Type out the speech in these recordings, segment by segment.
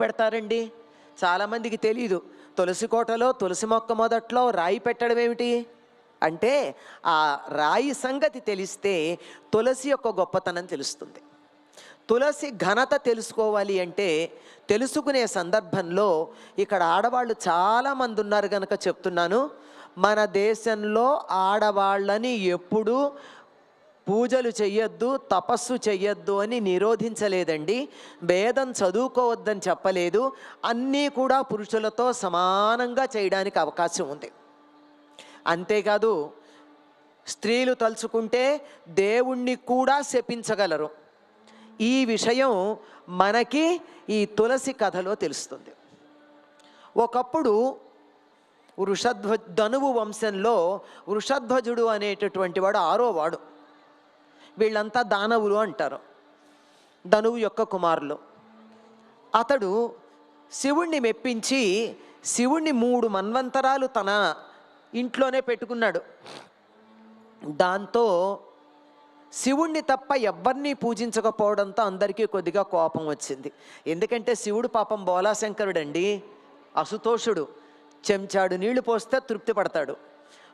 పెడతారండి? చాలామందికి తెలియదు తులసి కోటలో తులసి మొక్క మొదట్లో రాయి పెట్టడం ఏమిటి? అంటే ఆ రాయి సంగతి తెలిస్తే తులసి యొక్క గొప్పతనం తెలుస్తుంది. తులసి ఘనత తెలుసుకోవాలి అంటే తెలుసుకునే సందర్భంలో ఇక్కడ ఆడవాళ్ళు చాలామంది ఉన్నారు కనుక చెప్తున్నాను. మన దేశంలో ఆడవాళ్ళని ఎప్పుడూ పూజలు చెయ్యొద్దు తపస్సు చెయ్యొద్దు అని నిరోధించలేదండి. భేదం చదువుకోవద్దని చెప్పలేదు. అన్నీ కూడా పురుషులతో సమానంగా చేయడానికి అవకాశం ఉంది. అంతేకాదు స్త్రీలు తలుచుకుంటే దేవుణ్ణి కూడా శపించగలరు. ఈ విషయం మనకి ఈ తులసి కథలో తెలుస్తుంది. ఒకప్పుడు వృషధ్వ ధనువు వంశంలో వృషధ్వజుడు అనేటటువంటి వాడు ఆరో వాడు వీళ్ళంతా దానవులు అంటారు. ధనువు యొక్క కుమారులు. అతడు శివుణ్ణి మెప్పించి శివుణ్ణి మూడు మన్వంతరాలు తన ఇంట్లోనే పెట్టుకున్నాడు. దాంతో శివుణ్ణి తప్ప ఎవరిని పూజించకపోవడంతో అందరికీ కొద్దిగా కోపం వచ్చింది. ఎందుకంటే శివుడు పాపం బోలాశంకరుడండి అసుతోషుడు చెంచాడు నీళ్ళు పోస్తే తృప్తి పడతాడు.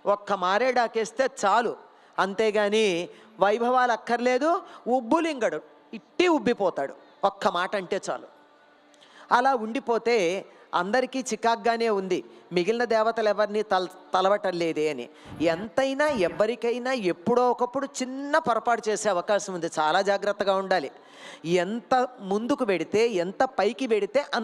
ఒక్క మారేడాకేస్తే చాలు. అంతేగాని వైభవాలు అక్కర్లేదు ఉబ్బులింగడు ఇట్టి ఉబ్బిపోతాడు. ఒక్క మాట అంటే చాలు. అలా ఉండిపోతే అందరికీ చికాగ్గానే ఉంది. మిగిలిన దేవతలు ఎవరిని తల తలవటం లేదే అని. ఎంతైనా ఎవ్వరికైనా ఎప్పుడో ఒకప్పుడు చిన్న పొరపాటు చేసే అవకాశం ఉంది. చాలా జాగ్రత్తగా ఉండాలి. ఎంత ముందుకు పెడితే ఎంత పైకి పెడితే అంత